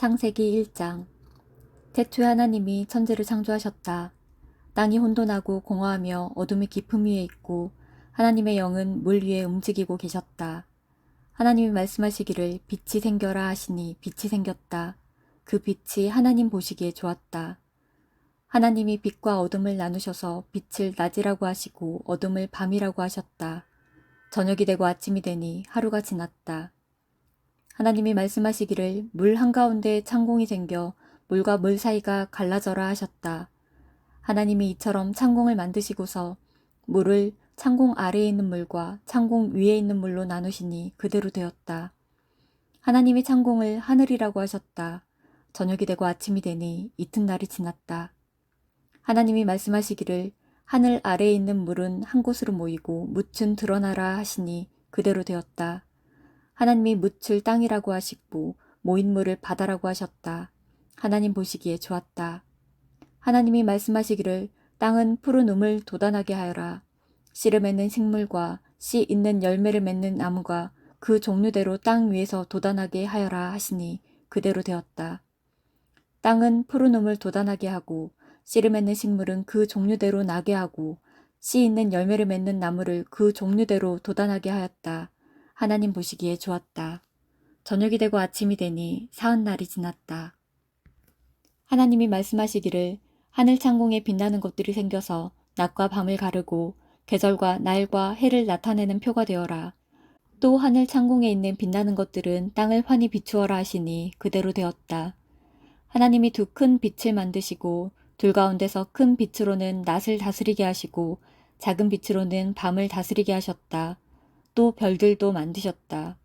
창세기 1장 태초에 하나님이 천지를 창조하셨다. 땅이 혼돈하고 공허하며 어둠의 깊음 위에 있고 하나님의 영은 물 위에 움직이고 계셨다. 하나님이 말씀하시기를 빛이 생겨라 하시니 빛이 생겼다. 그 빛이 하나님 보시기에 좋았다. 하나님이 빛과 어둠을 나누셔서 빛을 낮이라고 하시고 어둠을 밤이라고 하셨다. 저녁이 되고 아침이 되니 하루가 지났다. 하나님이 말씀하시기를 물 한가운데 창공이 생겨 물과 물 사이가 갈라져라 하셨다. 하나님이 이처럼 창공을 만드시고서 물을 창공 아래에 있는 물과 창공 위에 있는 물로 나누시니 그대로 되었다. 하나님이 창공을 하늘이라고 하셨다. 저녁이 되고 아침이 되니 이튿날이 지났다. 하나님이 말씀하시기를 하늘 아래에 있는 물은 한 곳으로 모이고 묻은 드러나라 하시니 그대로 되었다. 하나님이 묻을 땅이라고 하시고 모인 물을 바다라고 하셨다. 하나님 보시기에 좋았다. 하나님이 말씀하시기를 땅은 푸른 우물 돋아나게 하여라. 씨를 맺는 식물과 씨 있는 열매를 맺는 나무가 그 종류대로 땅 위에서 돋아나게 하여라 하시니 그대로 되었다. 땅은 푸른 우물 돋아나게 하고 씨를 맺는 식물은 그 종류대로 나게 하고 씨 있는 열매를 맺는 나무를 그 종류대로 돋아나게 하였다. 하나님 보시기에 좋았다. 저녁이 되고 아침이 되니 사흔 날이 지났다. 하나님이 말씀하시기를 하늘 창공에 빛나는 것들이 생겨서 낮과 밤을 가르고 계절과 날과 해를 나타내는 표가 되어라. 또 하늘 창공에 있는 빛나는 것들은 땅을 환히 비추어라 하시니 그대로 되었다. 하나님이 두 큰 빛을 만드시고 둘 가운데서 큰 빛으로는 낮을 다스리게 하시고 작은 빛으로는 밤을 다스리게 하셨다. 또 별들도 만드셨다.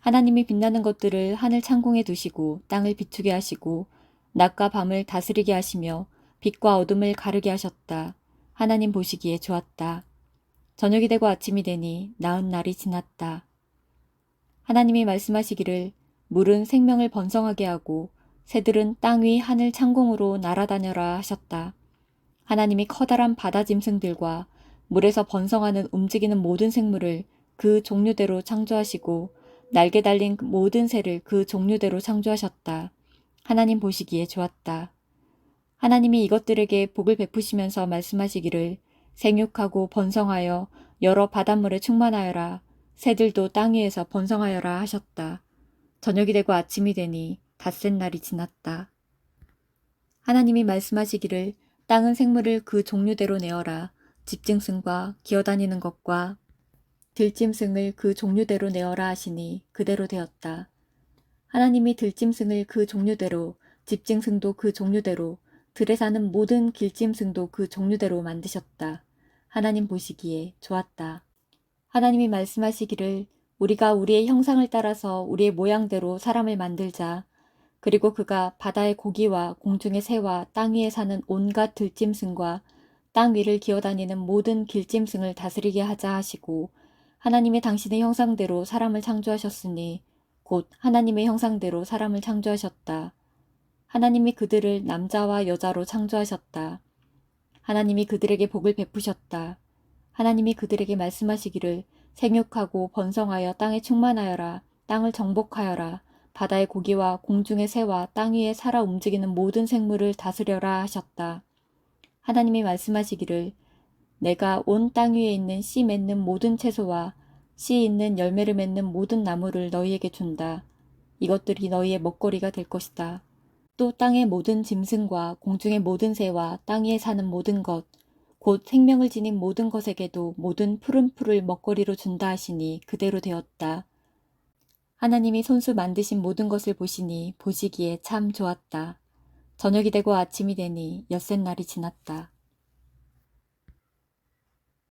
하나님이 빛나는 것들을 하늘 창공에 두시고 땅을 비추게 하시고 낮과 밤을 다스리게 하시며 빛과 어둠을 가르게 하셨다. 하나님 보시기에 좋았다. 저녁이 되고 아침이 되니 나은 날이 지났다. 하나님이 말씀하시기를 물은 생명을 번성하게 하고 새들은 땅 위 하늘 창공으로 날아다녀라 하셨다. 하나님이 커다란 바다 짐승들과 물에서 번성하는 움직이는 모든 생물을 그 종류대로 창조하시고 날개 달린 그 모든 새를 그 종류대로 창조하셨다. 하나님 보시기에 좋았다. 하나님이 이것들에게 복을 베푸시면서 말씀하시기를 생육하고 번성하여 여러 바닷물에 충만하여라. 새들도 땅 위에서 번성하여라 하셨다. 저녁이 되고 아침이 되니 닷새 날이 지났다. 하나님이 말씀하시기를 땅은 생물을 그 종류대로 내어라. 집짐승과 기어다니는 것과 들짐승을 그 종류대로 내어라 하시니 그대로 되었다. 하나님이 들짐승을 그 종류대로, 집짐승도 그 종류대로, 들에 사는 모든 길짐승도 그 종류대로 만드셨다. 하나님 보시기에 좋았다. 하나님이 말씀하시기를 우리가 우리의 형상을 따라서 우리의 모양대로 사람을 만들자. 그리고 그가 바다의 고기와 공중의 새와 땅 위에 사는 온갖 들짐승과 땅 위를 기어다니는 모든 길짐승을 다스리게 하자 하시고 하나님의 당신의 형상대로 사람을 창조하셨으니 곧 하나님의 형상대로 사람을 창조하셨다. 하나님이 그들을 남자와 여자로 창조하셨다. 하나님이 그들에게 복을 베푸셨다. 하나님이 그들에게 말씀하시기를 생육하고 번성하여 땅에 충만하여라. 땅을 정복하여라. 바다의 고기와 공중의 새와 땅 위에 살아 움직이는 모든 생물을 다스려라 하셨다. 하나님이 말씀하시기를 내가 온 땅 위에 있는 씨 맺는 모든 채소와 씨 있는 열매를 맺는 모든 나무를 너희에게 준다. 이것들이 너희의 먹거리가 될 것이다. 또 땅의 모든 짐승과 공중의 모든 새와 땅 위에 사는 모든 것, 곧 생명을 지닌 모든 것에게도 모든 푸른 풀을 먹거리로 준다 하시니 그대로 되었다. 하나님이 손수 만드신 모든 것을 보시니 보시기에 참 좋았다. 저녁이 되고 아침이 되니 엿새 날이 지났다.